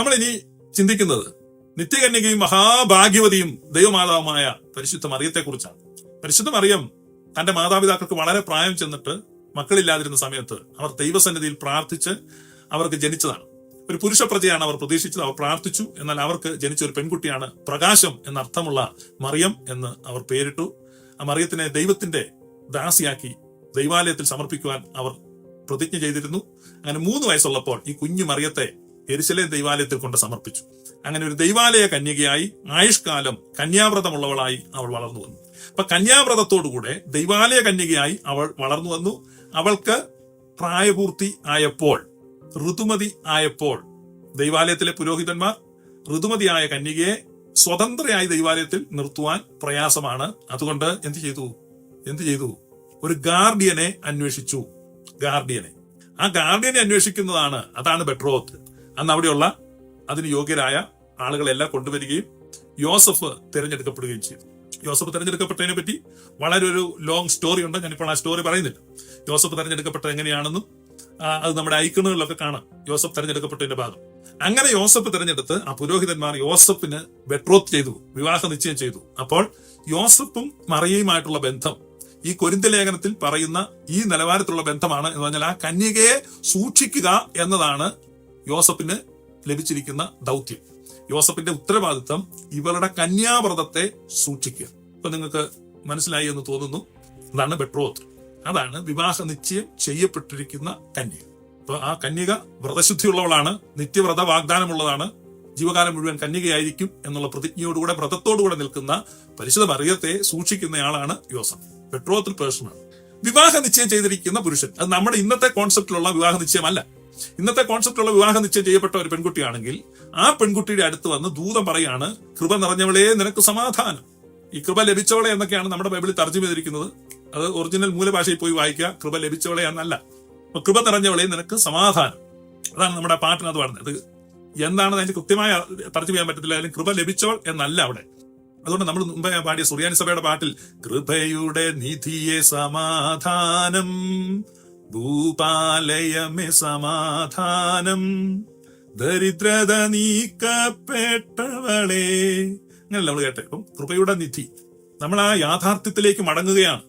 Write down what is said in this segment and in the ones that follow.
നമ്മൾ ഇനി ചിന്തിക്കുന്നത് നിത്യകന്യകയും മഹാഭാഗ്യവതിയും ദൈവമാതാവുമായ പരിശുദ്ധ മറിയത്തെക്കുറിച്ചാണ്. പരിശുദ്ധ മറിയം തന്റെ മാതാപിതാക്കൾക്ക് വളരെ പ്രായം ചെന്നിട്ട് മക്കളില്ലാതിരുന്ന സമയത്ത് അവർ ദൈവസന്നിധിയിൽ പ്രാർത്ഥിച്ച് അവർക്ക് ജനിച്ചതാണ്. ഒരു പുരുഷ പ്രജയാണ് അവർ പ്രതീക്ഷിച്ചത് അവർ പ്രാർത്ഥിച്ചു എന്നാൽ അവർക്ക് ജനിച്ച ഒരു പെൺകുട്ടിയാണ് പ്രകാശം എന്നർത്ഥമുള്ള മറിയം എന്ന് അവർ പേരിട്ടു. ആ മറിയത്തിനെ ദൈവത്തിന്റെ ദാസിയാക്കി ദൈവാലയത്തിൽ സമർപ്പിക്കുവാൻ അവർ പ്രതിജ്ഞ ചെയ്തിരുന്നു. അങ്ങനെ മൂന്ന് വയസ്സുള്ളപ്പോൾ ഈ കുഞ്ഞു മറിയത്തെ എരിശലേം ദൈവാലയത്തിൽ കൊണ്ട് സമർപ്പിച്ചു. അങ്ങനെ ഒരു ദൈവാലയ കന്യകയായി ആയുഷ്കാലം കന്യാവ്രതമുള്ളവളായി അവൾ വളർന്നു വന്നു. അപ്പൊ കന്യാവ്രതത്തോടുകൂടെ ദൈവാലയ കന്യകയായി അവൾ വളർന്നു വന്നു. അവൾക്ക് പ്രായപൂർത്തി ആയപ്പോൾ ഋതുമതി ആയപ്പോൾ ദൈവാലയത്തിലെ പുരോഹിതന്മാർ ഋതുമതിയായ കന്യകയെ സ്വതന്ത്രയായി ദൈവാലയത്തിൽ നിർത്തുവാൻ പ്രയാസമാണ്. അതുകൊണ്ട് എന്ത് ചെയ്തു? എന്ത് ചെയ്തു? ഒരു ഗാർഡിയനെ അന്വേഷിച്ചു. ഗാർഡിയനെ. ആ ഗാർഡിയനെ അന്വേഷിക്കുന്നതാണ് അതാണ് ബെട്രോത്ത്. അന്ന് അവിടെയുള്ള അതിന് യോഗ്യരായ ആളുകളെല്ലാം കൊണ്ടുവരികയും യോസഫ് തിരഞ്ഞെടുക്കപ്പെടുകയും ചെയ്തു. യോസഫ് തിരഞ്ഞെടുക്കപ്പെട്ടതിനെ പറ്റി വളരെ ഒരു ലോങ് സ്റ്റോറി ഉണ്ട്. ഞാനിപ്പോൾ ആ സ്റ്റോറി പറയുന്നില്ല. യോസഫ് തിരഞ്ഞെടുക്കപ്പെട്ടത് എങ്ങനെയാണെന്നും അത് നമ്മുടെ ഐക്കണുകളിലൊക്കെ കാണാം. യോസഫ് തിരഞ്ഞെടുക്കപ്പെട്ടതിന്റെ ഭാഗം. അങ്ങനെ യോസഫ് തിരഞ്ഞെടുത്ത് ആ പുരോഹിതന്മാർ യോസഫിന് ബെട്രോത്ത് ചെയ്തു വിവാഹ നിശ്ചയം ചെയ്തു. അപ്പോൾ യോസഫും മറിയയുമായിട്ടുള്ള ബന്ധം ഈ കൊരിന്ത ലേഖനത്തിൽ പറയുന്ന ഈ നിലവാരത്തിലുള്ള ബന്ധമാണ് എന്ന് പറഞ്ഞാൽ ആ കന്യകയെ സൂക്ഷിക്കുക എന്നതാണ് യോസഫിന് ലഭിച്ചിരിക്കുന്ന ദൗത്യം. യോസഫിന്റെ ഉത്തരവാദിത്തം ഇവരുടെ കന്യാവ്രതത്തെ സൂക്ഷിക്കുക. ഇപ്പൊ നിങ്ങൾക്ക് മനസ്സിലായി എന്ന് തോന്നുന്നു അതാണ് ബെട്രോത്ത്. അതാണ് വിവാഹ നിശ്ചയം ചെയ്യപ്പെട്ടിരിക്കുന്ന കന്യക അപ്പൊ ആ കന്യക വ്രതശുദ്ധിയുള്ളവളാണ് നിത്യവ്രത വാഗ്ദാനമുള്ളതാണ്. ജീവകാലം മുഴുവൻ കന്യകയായിരിക്കും എന്നുള്ള പ്രതിജ്ഞയോടുകൂടെ വ്രതത്തോടുകൂടെ നിൽക്കുന്ന പരിശുദ്ധ മറിയത്തെ സൂക്ഷിക്കുന്നയാളാണ് യോസഫ്. പെട്രോത്തിൽ പേഴ്സണാണ്. വിവാഹ നിശ്ചയം ചെയ്തിരിക്കുന്ന പുരുഷൻ. അത് നമ്മുടെ ഇന്നത്തെ കോൺസെപ്റ്റിലുള്ള വിവാഹ നിശ്ചയമല്ല. ഇന്നത്തെ കോൺസെപ്റ്റുള്ള വിവാഹ നിശ്ചയം ചെയ്യപ്പെട്ട ഒരു പെൺകുട്ടിയാണെങ്കിൽ ആ പെൺകുട്ടിയുടെ അടുത്ത് വന്ന് ദൂതം പറയാണ് കൃപ നിറഞ്ഞവളെ നിനക്ക് സമാധാനം. ഈ കൃപ ലഭിച്ചവളെ എന്നൊക്കെയാണ് നമ്മുടെ ബൈബിളിൽ തർജമ ചെയ്തിരിക്കുന്നത് അത് ഒറിജിനൽ മൂലഭാഷയിൽ പോയി വായിക്കുക കൃപ ലഭിച്ചവളെ എന്നല്ല കൃപ നിറഞ്ഞവളെ നിനക്ക് സമാധാനം. അതാണ് നമ്മുടെ പാട്ടിനകത്ത് പറഞ്ഞത് എന്താണ് അതിന്റെ കൃത്യമായ തർജമ ചെയ്യാൻ പറ്റത്തില്ല. അതിന് കൃപ ലഭിച്ചവൾ എന്നല്ല അവിടെ. അതുകൊണ്ട് നമ്മൾ മുമ്പേ പാടിയ സുറിയാനി സഭയുടെ പാട്ടിൽ കൃപയുടെ നിധിയെ സമാധാനം ഭൂപാലയമേ സമാധാനം. ദരിദ്രത നീക്കപ്പെട്ടവളെ. അങ്ങനെ നമ്മൾ കേട്ടെ. ഇപ്പം കൃപയുടെ നിധി. നമ്മൾ ആ യാഥാർത്ഥ്യത്തിലേക്ക് മടങ്ങുകയാണ്.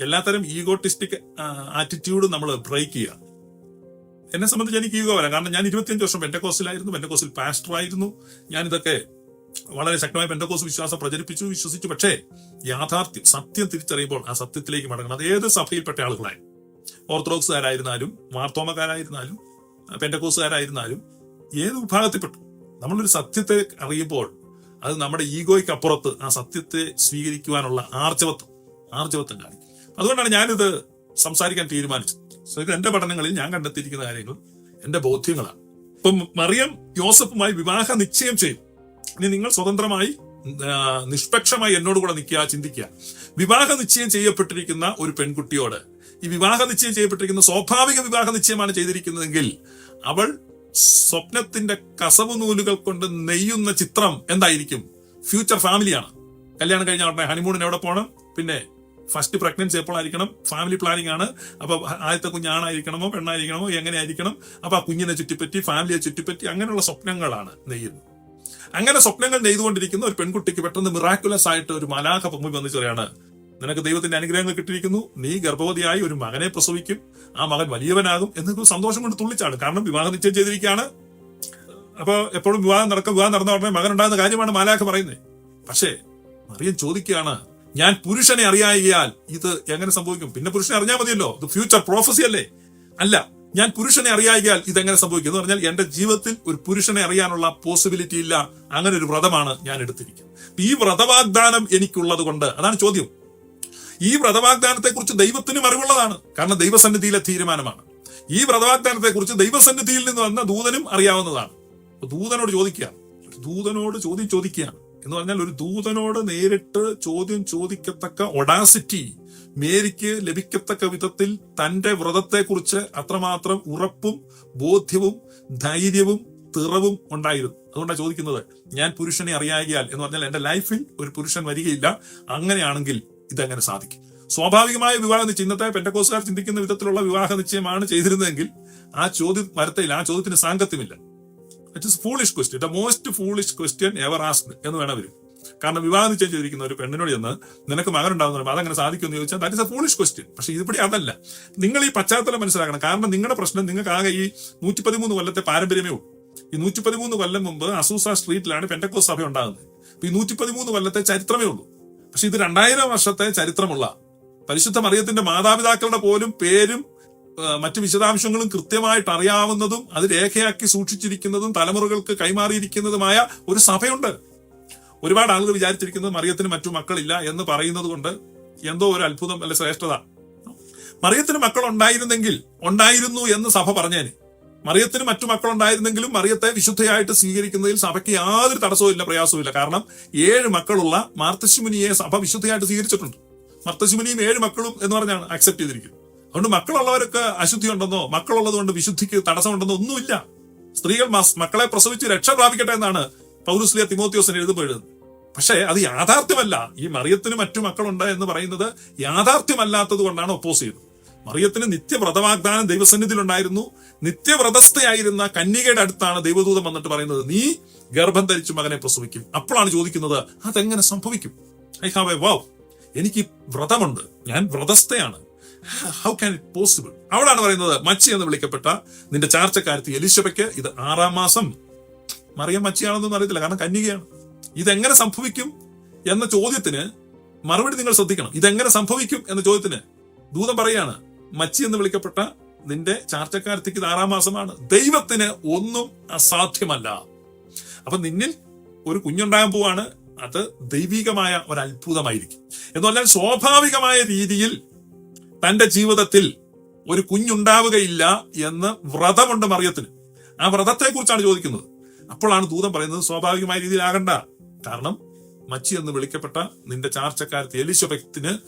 എല്ലാത്തരം ഈഗോട്ടിസ്റ്റിക് ആറ്റിറ്റ്യൂഡ് നമ്മൾ ബ്രേക്ക് ചെയ്യുക. എന്നെ സംബന്ധിച്ച് എനിക്ക് ഈഗോ വരാം. കാരണം ഞാൻ ഇരുപത്തിയഞ്ച് വർഷം പാസ്റ്റർ ആയിരുന്നു. ഞാൻ ഇതൊക്കെ വളരെ ശക്തമായ പെൻഡക്കോസ് വിശ്വാസം പ്രചരിപ്പിച്ചു വിശ്വസിച്ചു. പക്ഷേ യാഥാർത്ഥ്യം സത്യം തിരിച്ചറിയുമ്പോൾ ആ സത്യത്തിലേക്ക് മടങ്ങണം. അത് ഏത് സഭയിൽപ്പെട്ട ആളുകളായി ഓർത്തഡോക്സുകാരായിരുന്നാലും മാർത്തോമക്കാരായിരുന്നാലും പെന്റക്കോസുകാരായിരുന്നാലും ഏത് വിഭാഗത്തിൽപ്പെട്ടു. നമ്മളൊരു സത്യത്തെ അറിയുമ്പോൾ അത് നമ്മുടെ ഈഗോയ്ക്ക് അപ്പുറത്ത് ആ സത്യത്തെ സ്വീകരിക്കുവാനുള്ള ആർജവത്വം ആർജവത്വം കാണിക്കും. അതുകൊണ്ടാണ് ഞാനിത് സംസാരിക്കാൻ തീരുമാനിച്ചത്. സോ ഇത് എന്റെ പഠനങ്ങളിൽ ഞാൻ കണ്ടെത്തിയിരിക്കുന്ന കാര്യങ്ങൾ എന്റെ ബോധ്യങ്ങളാണ്. ഇപ്പം മറിയം യോസഫുമായി വിവാഹ നിശ്ചയം ചെയ്യും ഇനി നിങ്ങൾ സ്വതന്ത്രമായി നിഷ്പക്ഷമായി എന്നോട് കൂടെ നിൽക്കുക ചിന്തിക്കുക. വിവാഹ നിശ്ചയം ചെയ്യപ്പെട്ടിരിക്കുന്ന ഒരു പെൺകുട്ടിയോട് ഈ വിവാഹ നിശ്ചയം ചെയ്യപ്പെട്ടിരിക്കുന്ന സ്വാഭാവിക വിവാഹ നിശ്ചയമാണ് ചെയ്തിരിക്കുന്നതെങ്കിൽ അവൾ സ്വപ്നത്തിന്റെ കസവ് നൂലുകൾ കൊണ്ട് നെയ്യുന്ന ചിത്രം എന്തായിരിക്കും? ഫ്യൂച്ചർ ഫാമിലിയാണ് കല്യാണം കഴിഞ്ഞ ഉടനെ ഹണിമൂണിന് എവിടെ പോകണം പിന്നെ ഫസ്റ്റ് പ്രഗ്നൻസി എപ്പോഴായിരിക്കണം ഫാമിലി പ്ലാനിംഗ് ആണ്. അപ്പൊ ആദ്യത്തെ കുഞ്ഞ് ആണായിരിക്കണമോ പെണ്ണായിരിക്കണമോ എങ്ങനെ ആയിരിക്കണം അപ്പൊ ആ കുഞ്ഞിനെ ചുറ്റിപ്പറ്റി ഫാമിലിയെ ചുറ്റിപ്പറ്റി അങ്ങനെയുള്ള സ്വപ്നങ്ങളാണ് നെയ്യുന്നത്. അങ്ങനെ സ്വപ്നങ്ങൾ നെയ്തുകൊണ്ടിരിക്കുന്ന ഒരു പെൺകുട്ടിക്ക് പെട്ടെന്ന് മിറാക്കുലസ് ആയിട്ട് ഒരു മലാഖ പൊങ്ങി വന്ന് പറയാണ് നിനക്ക് ദൈവത്തിന്റെ അനുഗ്രഹങ്ങൾ കിട്ടിയിരിക്കുന്നു. നീ ഗർഭവതിയായി ഒരു മകനെ പ്രസവിക്കും. ആ മകൻ വലിയവനാകും എന്ന് സന്തോഷം കൊണ്ട് തുള്ളിച്ചാണ് കാരണം വിവാഹം നിശ്ചയം ചെയ്തിരിക്കുകയാണ്. അപ്പോൾ എപ്പോഴും വിവാഹം നടക്കും വിവാഹം നടന്ന ഉടനെ മകൻ ഉണ്ടാകുന്ന കാര്യമാണ് മാലാഖ പറയുന്നത്. പക്ഷേ മറിയം ചോദിക്കുകയാണ് ഞാൻ പുരുഷനെ അറിയായികയാൽ ഇത് എങ്ങനെ സംഭവിക്കും? പിന്നെ പുരുഷനെ അറിഞ്ഞാൽ മതിയല്ലോ. ഇത് ഫ്യൂച്ചർ പ്രോഫസി അല്ലേ? അല്ല ഞാൻ പുരുഷനെ അറിയായികയാൽ ഇത് എങ്ങനെ സംഭവിക്കും? എന്ന് പറഞ്ഞാൽ എന്റെ ജീവിതത്തിൽ ഒരു പുരുഷനെ അറിയാനുള്ള പോസിബിലിറ്റി ഇല്ല. അങ്ങനെ ഒരു വ്രതമാണ് ഞാൻ എടുത്തിരിക്കുന്നത്. ഈ വ്രതവാഗ്ദാനം എനിക്കുള്ളത് കൊണ്ട് അതാണ് ചോദ്യം. ഈ വ്രതവാഗ്ദാനത്തെക്കുറിച്ച് ദൈവത്തിനും അറിവുള്ളതാണ്. കാരണം ദൈവസന്നിധിയിലെ തീരുമാനമാണ്. ഈ വ്രതവാഗ്ദാനത്തെക്കുറിച്ച് ദൈവസന്നിധിയിൽ നിന്ന് വന്ന ദൂതനും അറിയാവുന്നതാണ്. ദൂതനോട് ചോദിക്കുക. ദൂതനോട് ചോദ്യം ചോദിക്കുകയാണ് എന്ന് പറഞ്ഞാൽ ഒരു ദൂതനോട് നേരിട്ട് ചോദ്യം ചോദിക്കത്തക്ക ഒഡാസിറ്റി മേരിക്ക് ലഭിക്കത്തക്ക വിധത്തിൽ തന്റെ വ്രതത്തെക്കുറിച്ച് അത്രമാത്രം ഉറപ്പും ബോധ്യവും ധൈര്യവും തിറവും ഉണ്ടായിരുന്നു. അതുകൊണ്ടാണ് ചോദിക്കുന്നത് ഞാൻ പുരുഷനെ അറിയാകിയാൽ എന്ന് പറഞ്ഞാൽ എന്റെ ലൈഫിൽ ഒരു പുരുഷൻ വരികയില്ല. അങ്ങനെയാണെങ്കിൽ ഇതെങ്ങനെ സാധിക്കും. സ്വാഭാവികമായ വിവാഹ നിശ്ചയം ഇന്നത്തെ പെൻഡക്കോസുകാർ ചിന്തിക്കുന്ന വിധത്തിലുള്ള വിവാഹ നിശ്ചയമാണ് ചെയ്തിരുന്നതെങ്കിൽ ആ ചോദ്യം വരത്തില്ല ആ ചോദ്യത്തിന് സാങ്കത്യമില്ല. It is foolish question the most foolish question ever asked എന്ന് വേണം വരും കാരണം വിവാഹം നിശ്ചയം ചെയ്തിരിക്കുന്ന ഒരു പെണ്ണിനോട് ചെന്ന് നിനക്ക് മകൻ ഉണ്ടാകുന്ന അതങ്ങനെ സാധിക്കുമെന്ന് ചോദിച്ചാൽ that is a foolish question പക്ഷെ ഇതിവിടെ അതല്ല. നിങ്ങൾ ഈ പശ്ചാത്തലം മനസ്സിലാക്കണം. കാരണം നിങ്ങളുടെ പ്രശ്നം നിങ്ങൾക്ക് ആകെ ഈ നൂറ്റി പതിമൂന്ന് കൊല്ലത്തെ പാരമ്പര്യമേ ഉള്ളൂ. ഈ നൂറ്റി പതിമൂന്ന് കൊല്ലം മുമ്പ് അസൂസ സ്ട്രീറ്റിലാണ് പെൻഡക്കോസ് സഭ ഉണ്ടാകുന്നത് ഈ നൂറ്റി പതിമൂന്ന് കൊല്ലത്തെ ചരിത്രമേ ഉള്ളൂ. പക്ഷെ ഇത് രണ്ടായിരം വർഷത്തെ ചരിത്രമുള്ള പരിശുദ്ധ മറിയത്തിന്റെ മാതാപിതാക്കളുടെ പോലും പേരും മറ്റു വിശദാംശങ്ങളും കൃത്യമായിട്ട് അറിയാവുന്നതും അത് രേഖയാക്കി സൂക്ഷിച്ചിരിക്കുന്നതും തലമുറകൾക്ക് കൈമാറിയിരിക്കുന്നതുമായ ഒരു സഭയുണ്ട്. ഒരുപാട് ആളുകൾ വിചാരിച്ചിരിക്കുന്നത് മറിയത്തിന് മറ്റു മക്കളില്ല എന്ന് പറയുന്നത് കൊണ്ട് എന്തോ ഒരു അത്ഭുതം അല്ലെ ശ്രേഷ്ഠത. മറിയത്തിന് മക്കൾ ഉണ്ടായിരുന്നെങ്കിൽ ഉണ്ടായിരുന്നു എന്ന് സഭ പറഞ്ഞേനെ. മറിയത്തിന് മറ്റു മക്കളുണ്ടായിരുന്നെങ്കിലും മറിയത്തെ വിശുദ്ധയായിട്ട് സ്വീകരിക്കുന്നതിൽ സഭയ്ക്ക് യാതൊരു തടസ്സവും ഇല്ല പ്രയാസവും ഇല്ല കാരണം ഏഴ് മക്കളുള്ള മാർത്തശുമുനിയെ സഭ വിശുദ്ധയായിട്ട് സ്വീകരിച്ചിട്ടുണ്ട്. മർത്തശുമുനിയും ഏഴ് മക്കളും എന്ന് പറഞ്ഞാണ് അക്സെപ്റ്റ് ചെയ്തിരിക്കുന്നത്. അതുകൊണ്ട് മക്കളുള്ളവരൊക്കെ അശുദ്ധി ഉണ്ടെന്നോ മക്കളുള്ളത് കൊണ്ട് വിശുദ്ധിക്ക് തടസ്സമുണ്ടെന്നോ ഒന്നുമില്ല. സ്ത്രീകൾ മക്കളെ പ്രസവിച്ച് രക്ഷ പ്രാപിക്കട്ടെ എന്നാണ് പൗരുസ്ലിയ തിമോത്യോസിന് എഴുതുമ്പോൾ എഴുതുന്നത് പക്ഷേ അത് യാഥാർത്ഥ്യമല്ല. ഈ മറിയത്തിന് മറ്റു മക്കളുണ്ട് എന്ന് പറയുന്നത് യാഥാർത്ഥ്യമല്ലാത്തത് കൊണ്ടാണ് ഒപ്പോസ് ചെയ്തത് മറിയത്തിന് നിത്യവ്രതവാഗ്ദാനം ദൈവസന്നിധിയിൽ ഉണ്ടായിരുന്നു നിത്യവ്രതസ്ഥയായിരുന്ന കന്യകയുടെ അടുത്താണ് ദൈവദൂതം വന്നിട്ട് പറയുന്നത് നീ ഗർഭം ധരിച്ച് മകനെ പ്രസവിക്കും. അപ്പോഴാണ് ചോദിക്കുന്നത് അതെങ്ങനെ സംഭവിക്കും? ഐ ഹാവ് എ വാവ് എനിക്ക് വ്രതമുണ്ട്. ഞാൻ വ്രതസ്ഥയാണ്. ഹൗ ക്യാൻ ഇറ്റ് പോസിബിൾ അവിടാണ് പറയുന്നത് മച്ചി എന്ന് വിളിക്കപ്പെട്ട നിന്റെ ചാർച്ചക്കാരത്തി എലിശബയ്ക്ക് ഇത് ആറാം മാസം. മറിയം മച്ചിയാണെന്നൊന്നും അറിയത്തില്ല കാരണം കന്യകയാണ്. ഇതെങ്ങനെ സംഭവിക്കും? എന്ന ചോദ്യത്തിന് മറുപടി നിങ്ങൾ ശ്രദ്ധിക്കണം. ഇതെങ്ങനെ സംഭവിക്കും? എന്ന ചോദ്യത്തിന് ദൂതം പറയാണ് മച്ചി എന്ന് വിളിക്കപ്പെട്ട നിന്റെ ചാർച്ചക്കാരത്തേക്ക് ആറാം മാസമാണ്. ദൈവത്തിന് ഒന്നും അസാധ്യമല്ല. അപ്പൊ നിന്നിൽ ഒരു കുഞ്ഞുണ്ടാകാൻ പോവാണ്. അത് ദൈവികമായ ഒരു അത്ഭുതമായിരിക്കും എന്ന് പറഞ്ഞാൽ സ്വാഭാവികമായ രീതിയിൽ തന്റെ ജീവിതത്തിൽ ഒരു കുഞ്ഞുണ്ടാവുകയില്ല എന്ന് വ്രതമുണ്ട് മറിയത്തിന്. ആ വ്രതത്തെ കുറിച്ചാണ് ചോദിക്കുന്നത്. അപ്പോഴാണ് ദൂതം പറയുന്നത് സ്വാഭാവികമായ രീതിയിലാകണ്ട. കാരണം മച്ചി എന്ന് വിളിക്കപ്പെട്ട നിന്റെ ചാർച്ചക്കാരത്തെ എലിശബത്തിന്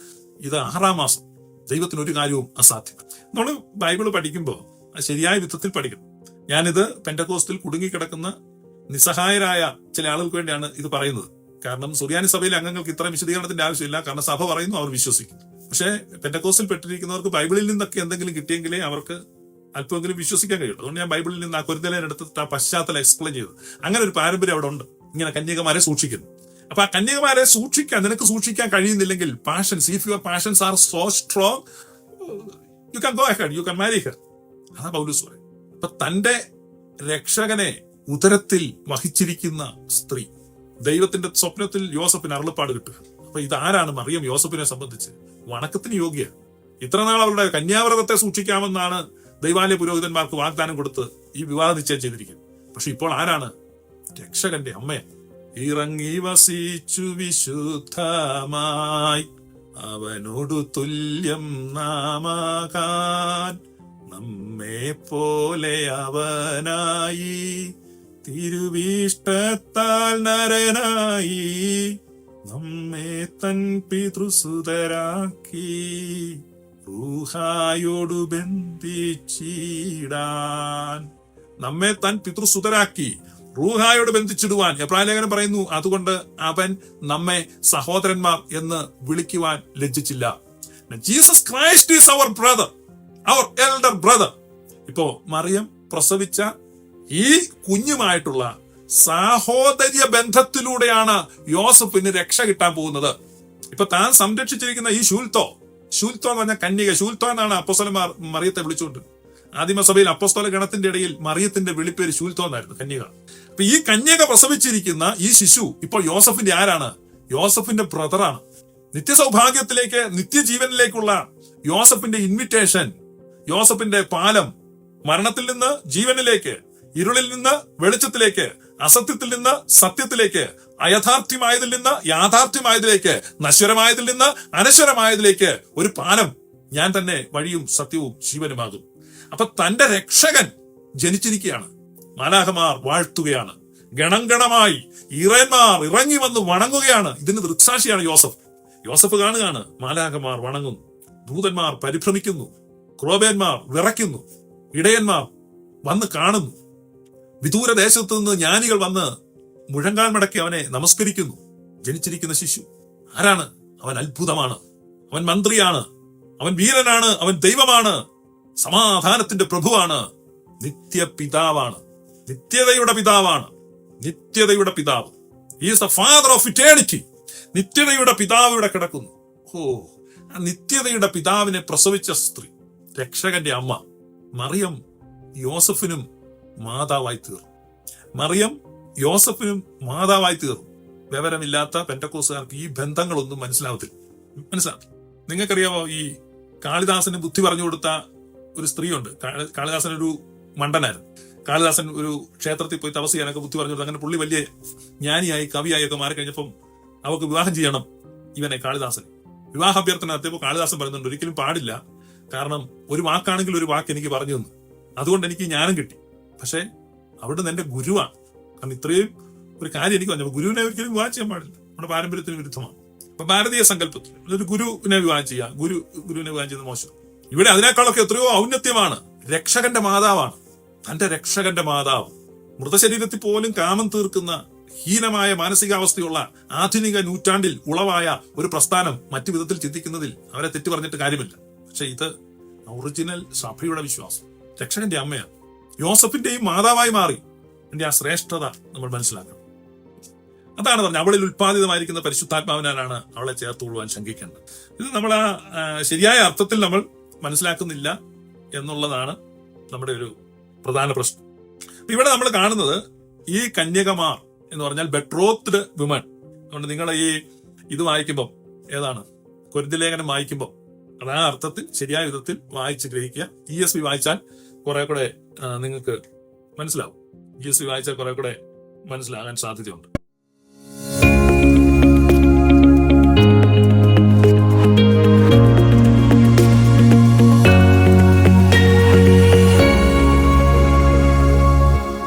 ഇത് ആറാം മാസം. ദൈവത്തിന് ഒരു കാര്യവും അസാധ്യം. നമ്മൾ ബൈബിൾ പഠിക്കുമ്പോൾ ശരിയായ വിധത്തിൽ പഠിക്കണം. ഞാനിത് പെൻഡകോസ്റ്റിൽ കുടുങ്ങിക്കിടക്കുന്ന നിസ്സഹായരായ ചില ആളുകൾക്ക് വേണ്ടിയാണ് ഇത് പറയുന്നത്. കാരണം സുറിയാനി സഭയിലെ അംഗങ്ങൾക്ക് ഇത്ര വിശദീകരണത്തിന്റെ ആവശ്യമില്ല. കാരണം സഭ പറയുന്നു അവർ വിശ്വസിക്കും പക്ഷേ പെൻഡകോസ്റ്റിൽ പെട്ടിരിക്കുന്നവർക്ക് ബൈബിളിൽ നിന്നൊക്കെ എന്തെങ്കിലും കിട്ടിയെങ്കിലേ അവർക്ക് അല്പമെങ്കിലും വിശ്വസിക്കാൻ കഴിയുള്ളൂ. അതുകൊണ്ട് ഞാൻ ബൈബിളിൽ നിന്ന് ആ കുരുതലേൻ എടുത്തിട്ട് ആ പശ്ചാത്തലം എക്സ്പ്ലെയിൻ ചെയ്തു. അങ്ങനെ ഒരു പാരമ്പര്യം അവിടെ ഉണ്ട്. ഇങ്ങനെ കന്യകമാരെ സൂക്ഷിക്കുന്നു. അപ്പൊ ആ കന്യകമാരെ സൂക്ഷിക്കാൻ നിനക്ക് സൂക്ഷിക്കാൻ കഴിയുന്നില്ലെങ്കിൽ passions if your passions are so strong you can go head you can marry head അതാ പൗലൂസ് പറയും. അപ്പൊ തന്റെ രക്ഷകനെ ഉദരത്തിൽ വഹിച്ചിരിക്കുന്ന സ്ത്രീ ദൈവത്തിന്റെ സ്വപ്നത്തിൽ യോസഫിന് അരുളപ്പാട് കിട്ടുക അപ്പൊ ഇതാരാണ് മറിയം യോസഫിനെ സംബന്ധിച്ച്? വണക്കത്തിന് യോഗ്യ ഇത്ര നാൾ അവരുടെ കന്യാവ്രതത്തെ സൂക്ഷിക്കാമെന്നാണ് ദൈവാലയ പുരോഹിതന്മാർക്ക് വാഗ്ദാനം കൊടുത്ത് ഈ വിവാഹ നിശ്ചയം ചെയ്തിരിക്കുന്നത്. പക്ഷെ ഇപ്പോൾ ആരാണ്? രക്ഷകന്റെ അമ്മ ഇറങ്ങി വസിച്ചു വിശുദ്ധമായി. അവനോടു തുല്യം നാമാകാൻ നമ്മെ പോലെ അവനായി. തിരുവീഷ്ടത്താൽ നരനായി. നമ്മെ തൻ പിതൃസുതരാക്കി. റൂഹായോടു ബന്ധിച്ചിടാൻ നമ്മെ തൻ പിതൃസുതരാക്കി. റൂഹായോട് ബന്ധിച്ചിടുവാൻ. എബ്രാലേഖനം പറയുന്നു അതുകൊണ്ട് അവൻ നമ്മെ സഹോദരന്മാർ എന്ന് വിളിക്കുവാൻ ലജ്ജിച്ചില്ല. Jesus Christ is our brother our elder brother ഇപ്പോ മറിയം പ്രസവിച്ച ഈ കുഞ്ഞുമായിട്ടുള്ള സാഹോദര്യ ബന്ധത്തിലൂടെയാണ് യോസഫിന് രക്ഷ കിട്ടാൻ പോകുന്നത്. ഇപ്പൊ താൻ സംരക്ഷിച്ചിരിക്കുന്ന ഈ ശൂൽത്തോ ശൂൽത്തോ എന്ന് പറഞ്ഞ കന്യക ശൂൽത്തോ എന്നാണ് അപ്പൊസലന്മാർ മറിയത്തെ വിളിച്ചുകൊണ്ട് ആദിമസഭയിൽ അപ്പസ്തോല ഗണത്തിന്റെ ഇടയിൽ മറിയത്തിന്റെ വിളിപ്പേര് ശൂൽത്തോന്നായിരുന്നു കന്യക. അപ്പൊ ഈ കന്യക പ്രസവിച്ചിരിക്കുന്ന ഈ ശിശു ഇപ്പോൾ യോസഫിന്റെ ആരാണ്? യോസഫിന്റെ ബ്രദറാണ്. നിത്യസൗഭാഗ്യത്തിലേക്ക് നിത്യജീവനിലേക്കുള്ള യോസഫിന്റെ ഇൻവിറ്റേഷൻ യോസഫിന്റെ പാലം മരണത്തിൽ നിന്ന് ജീവനിലേക്ക് ഇരുളിൽ നിന്ന് വെളിച്ചത്തിലേക്ക് അസത്യത്തിൽ നിന്ന് സത്യത്തിലേക്ക് അയഥാർത്ഥ്യമായതിൽ നിന്ന് യാഥാർത്ഥ്യമായതിലേക്ക് നശ്വരമായതിൽ നിന്ന് അനശ്വരമായതിലേക്ക് ഒരു പാലം ഞാൻ തന്നെ വഴിയും സത്യവും ജീവനുമാകും. അപ്പൊ തന്റെ രക്ഷകൻ ജനിച്ചിരിക്കുകയാണ്. മാലാഹമാർ വാഴ്ത്തുകയാണ്. ഗണം ഗണമായി ഇറന്മാർ ഇറങ്ങി വന്ന് വണങ്ങുകയാണ്. ഇതിന് ദൃക്സാക്ഷിയാണ് യോസഫ്. യോസഫ് കാണുകയാണ് മാലാഹമാർ വണങ്ങുന്നു. ദൂതന്മാർ പരിഭ്രമിക്കുന്നു. ക്രോബേന്മാർ വിറയ്ക്കുന്നു. ഇടയന്മാർ വന്ന് കാണുന്നു. വിദൂര ദേശത്തു നിന്ന് ജ്ഞാനികൾ വന്ന് മുഴങ്കാൽ മടക്കി അവനെ നമസ്കരിക്കുന്നു. ജനിച്ചിരിക്കുന്ന ശിശു ആരാണ്? അവൻ അത്ഭുതമാണ്. അവൻ മന്ത്രിയാണ്. അവൻ വീരനാണ്. അവൻ ദൈവമാണ്. സമാധാനത്തിന്റെ പ്രഭുവാണ്. നിത്യപിതാവാണ്. നിത്യതയുടെ പിതാവാണ്. നിത്യതയുടെ പിതാവ്. Is the father of eternity നിത്യതയുടെ പിതാവ് ഇവിടെ കിടക്കുന്നു. ഓ ആ നിത്യതയുടെ പിതാവിനെ പ്രസവിച്ച സ്ത്രീ രക്ഷകന്റെ അമ്മ മറിയം യോസഫിനും മാതാവായി തീർന്നു. മറിയം യോസഫിനും മാതാവായി തീർന്നു. വിവരമില്ലാത്ത പെന്റക്കോസുകാർക്ക് ഈ ബന്ധങ്ങളൊന്നും മനസ്സിലാവത്തില്ല. മനസ്സിലാവും നിങ്ങൾക്കറിയാമോ ഈ കാളിദാസന് ബുദ്ധി പറഞ്ഞു കൊടുത്ത ഒരു സ്ത്രീയുണ്ട്. കാളി- കാളിദാസൻ ഒരു മണ്ടനായിരുന്നു. കാളിദാസൻ ഒരു ക്ഷേത്രത്തിൽ പോയി തപസ് ചെയ്യാനൊക്കെ ബുദ്ധി പറഞ്ഞു അങ്ങനെ പുള്ളി വലിയ ജ്ഞാനിയായി കവിയായി ഒക്കെ മാറി കഴിഞ്ഞപ്പം അവർക്ക് വിവാഹം ചെയ്യണം ഇവനെ കാളിദാസൻ വിവാഹാഭ്യർത്ഥന നടത്തിയപ്പോൾ കാളിദാസൻ പറയുന്നുണ്ട് ഒരിക്കലും പാടില്ല. കാരണം ഒരു വാക്കാണെങ്കിൽ ഒരു വാക്ക് എനിക്ക് പറഞ്ഞു തന്നു. അതുകൊണ്ട് എനിക്ക് ജ്ഞാനം കിട്ടി. പക്ഷേ അവിടുന്ന് എന്റെ ഗുരുവാണ്. കാരണം ഇത്രയും ഒരു കാര്യം എനിക്ക് പറഞ്ഞു ഗുരുവിനെ ഒരിക്കലും വിവാഹം ചെയ്യാൻ പാടില്ല. നമ്മുടെ പാരമ്പര്യത്തിന് വിരുദ്ധമാണ്. അപ്പൊ ഭാരതീയ സങ്കല്പത്തിൽ ഒരു ഗുരുവിനെ വിവാഹം ചെയ്യുക ഗുരു ഗുരുവിനെ വിവാഹം ചെയ്യുന്നത് മോശം ഇവിടെ അതിനേക്കാളൊക്കെ എത്രയോ ഔന്നത്യമാണ്. രക്ഷകന്റെ മാതാവാണ്. തന്റെ രക്ഷകന്റെ മാതാവ്. മൃതശരീരത്തിൽ പോലും കാമം തീർക്കുന്ന ഹീനമായ മാനസികാവസ്ഥയുള്ള ആധുനിക നൂറ്റാണ്ടിൽ ഉളവായ ഒരു പ്രസ്ഥാനം മറ്റു വിധത്തിൽ ചിന്തിക്കുന്നതിൽ അവരെ തെറ്റു പറഞ്ഞിട്ട് കാര്യമില്ല. പക്ഷെ ഇത് ഒറിജിനൽ സഭയുടെ വിശ്വാസം. രക്ഷകന്റെ അമ്മയാണ്. യോസഫിന്റെയും മാതാവായി മാറി. എന്റെ ആ ശ്രേഷ്ഠത നമ്മൾ മനസ്സിലാക്കണം. അതാണ് പറഞ്ഞത്. അവളിൽ ഉത്പാദിതമായിരിക്കുന്ന പരിശുദ്ധാത്മാവിനാലാണ് അവളെ ചേർത്തുകൊള്ളുവാൻ ശങ്കിക്കേണ്ടത്. ഇത് നമ്മൾ ആ, ശരിയായ അർത്ഥത്തിൽ നമ്മൾ മനസ്സിലാക്കുന്നില്ല എന്നുള്ളതാണ് നമ്മുടെ ഒരു പ്രധാന പ്രശ്നം. ഇവിടെ നമ്മൾ കാണുന്നത് ഈ കന്യകമാർ എന്ന് പറഞ്ഞാൽ ബെട്രോത്ത്ഡ് വിമൻ. അതുകൊണ്ട് നിങ്ങൾ ഈ ഇത് വായിക്കുമ്പോൾ ഏതാണ്? കുരുതിലേഖനം വായിക്കുമ്പോൾ അത് ആ അർത്ഥത്തിൽ ശരിയായ വിധത്തിൽ വായിച്ച് ഗ്രഹിക്കുക. ഇ എസ് ബി വായിച്ചാൽ കുറെ കൂടെ നിങ്ങൾക്ക് മനസ്സിലാവും. ഇ എസ് ബി വായിച്ചാൽ കുറെ കൂടെ മനസ്സിലാകാൻ സാധ്യതയുണ്ട്.